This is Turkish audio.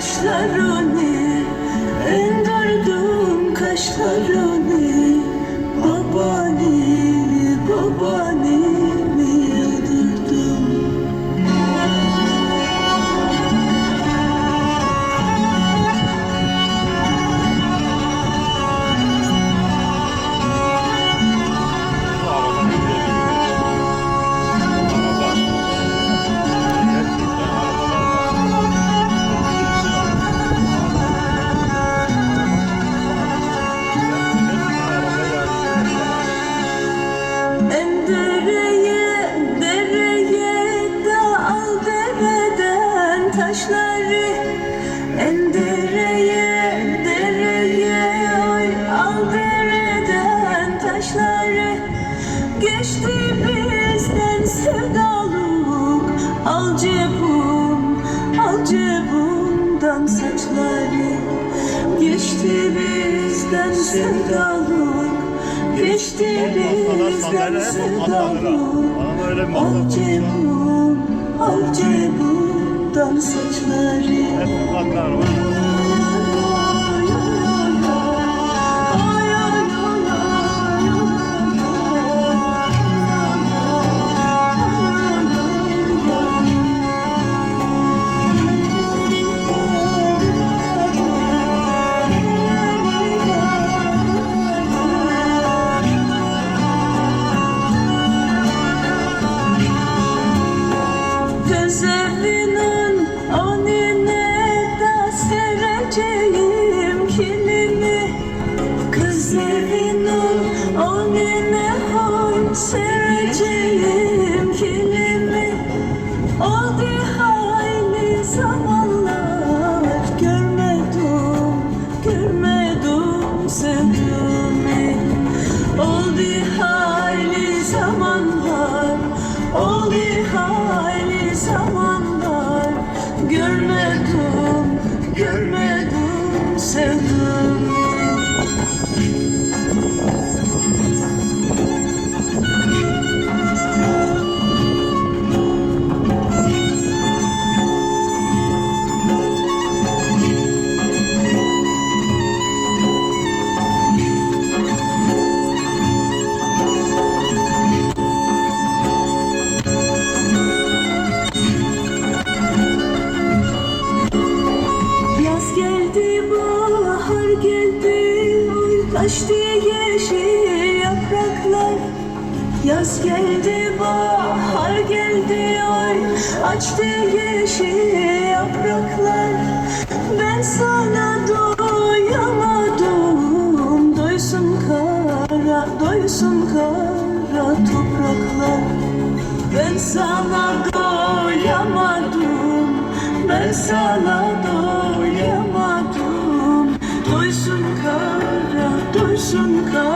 kaşlarını Endirdin kaşlarını Endirdin Geçti bizden sevdalık Al cebum, al cebumdan saçları. Geçti bizden sevdalık Geçti bizden sevdalık Al cebum, al cebumdan saçları sereceğim kilimi Oldu hayli zamanlar. Görmedim, görmedim sevdiğimi Oldu hayli zamanlar, oldu hayli zamanlar. Görmedim, oy kaçtı yeşil yapraklar. Yaz geldi, bahar geldi, oy açtı yeşil yapraklar. Ben sana doyamadım, doysun kara, doysun kara topraklar. Ben sana doyamadım Ben sana doyamadım Doysun kara